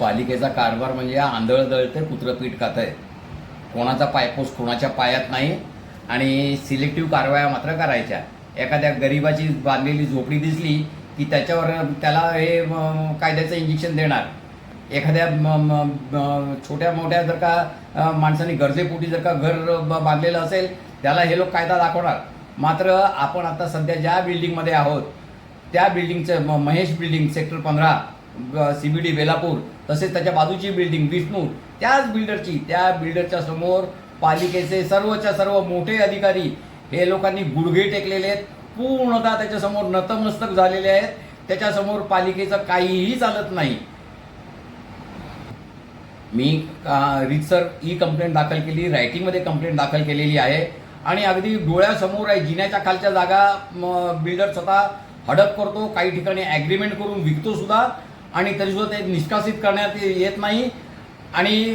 पालिकेचा कारभार म्हणजे आंधळ दळते कुत्रपीठ खात आहे कोणाचा पायपोस कोणाच्या पायात नाही आणि सिलेक्टिव्ह कारवाया मात्र करायच्या. एखाद्या गरिबाची बांधलेली झोपडी दिसली की त्याच्यावर त्याला हे कायद्याचं इंजेक्शन देणार. एखाद्या म, छोट्या मोठ्या जर का अ, माणसाने गरजेपोटी जर का घर बांधलेलं असेल त्याला हे लोक कायदा दाखवणार. मात्र आपण आता सध्या ज्या बिल्डिंगमध्ये आहोत त्या बिल्डिंगचं म- महेश बिल्डिंग सेक्टर पंधरा सी बी डी बेलापूर तसेच त्याच्या बाजूची बिल्डिंग विष्णू. त्याच बिल्डरची त्या बिल्डरच्या समोर पालिकेचे सर्वच्या सर्व मोठे अधिकारी हे लोकांनी गुडघे टेकलेले आहेत. पूर्णतः त्याच्यासमोर नतमस्तक झालेले आहेत. त्याच्यासमोर पालिकेचं काहीही चालत नाही. मी रितसर ई कंप्लेंट दाखल केली रायटिंगमध्ये कंप्लेंट दाखल केलेली आहे. आणि अगदी डोळ्यासमोर आहे जिन्याच्या खालच्या जागा बिल्डर स्वतः हडप करतो काही ठिकाणी ॲग्रीमेंट करून विकतो सुद्धा. आणि तरीसुद्धा ते निष्कासित करण्यात येत नाही. आणि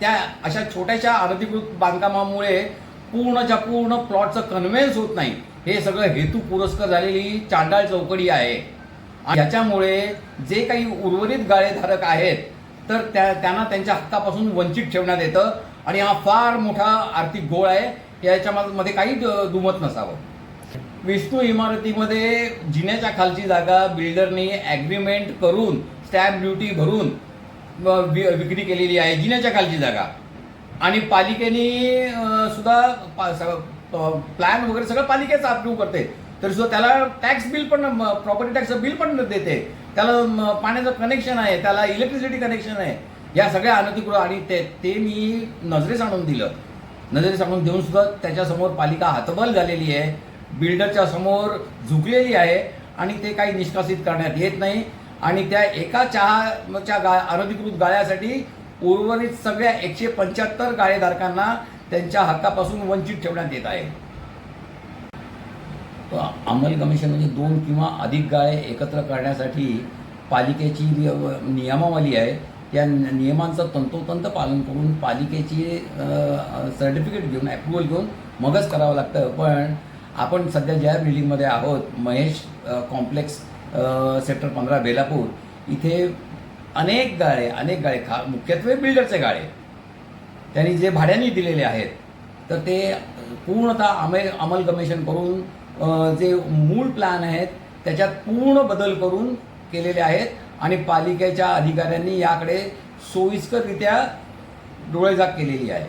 त्या अशा छोट्याशा अनधिकृत बांधकामामुळे पूर्णच्या पूर्ण प्लॉटचं कन्व्हेन्स होत नाही. हे सगळं हेतू पुरस्कार झालेली चांडाळ चौकडी आहे. आणि याच्यामुळे जे काही उर्वरित गाळेधारक आहेत तर त्या त्यांना त्यांच्या हक्कापासून वंचित ठेवण्यात येतं. आणि हा फार मोठा आर्थिक गोळ आहे. याच्यामध्ये काही दुमत नसावं. विष्णू इमारतीमध्ये जिन्याच्या खालची जागा बिल्डरने ॲग्रीमेंट करून स्टॅम्प ड्युटी भरून विक्री केलेली आहे जिन्याच्या खालची जागा. आणि पालिकेने सुद्धा पा- प्लॅन वगैरे सगळं पालिकेचं अप्रूव्ह करते. तरी सुद्धा त्याला टॅक्स बिल पण प्रॉपर्टी टॅक्सचं बिल पण देते. त्याला पाण्याचं कनेक्शन आहे त्याला इलेक्ट्रिसिटी कनेक्शन आहे. या सगळ्या अनधिकृत आणि ते ते मी नजरेस आणून दिलं. नजरेस आणून देऊन सुद्धा त्याच्यासमोर पालिका हातबल झालेली आहे. बिल्डरच्या समोर झुकलेली आहे आणि ते काही निष्कासित करण्यात येत नाही. आणि त्या एका चहाच्या गा अनधिकृत गाळ्यासाठी उर्वरित सगळ्या एकशे पंच्याहत्तर गाळेधारकांना त्यांच्या हक्कापासून वंचित ठेवण्यात येत आहे. अंमल कमिशन म्हणजे दोन किंवा अधिक गाळे एकत्र करण्यासाठी पालिकेची नियमावली आहे त्या नियमांचं तंतोतंत पालन करून पालिकेची सर्टिफिकेट घेऊन अप्रुव्हल घेऊन मगच करावं लागतं. पण आपण सध्या ज्या बिल्डिंगमध्ये आहोत महेश कॉम्प्लेक्स सेक्टर पंधरा बेलापूर इथे अनेक गाळे अनेक गाळे खा मुख्यत्वे बिल्डरचे गाळे. त्यांनी जे भाड्याने दिलेले आहेत तर ते पूर्णतः अमे अंमलगमेशन करून जे मूळ प्लॅन आहेत त्याच्यात पूर्ण बदल करून केलेले आहेत आणि पालिकेच्या अधिकाऱ्यांनी याकडे सोयीस्कररित्या डोळेजाग केलेली आहे.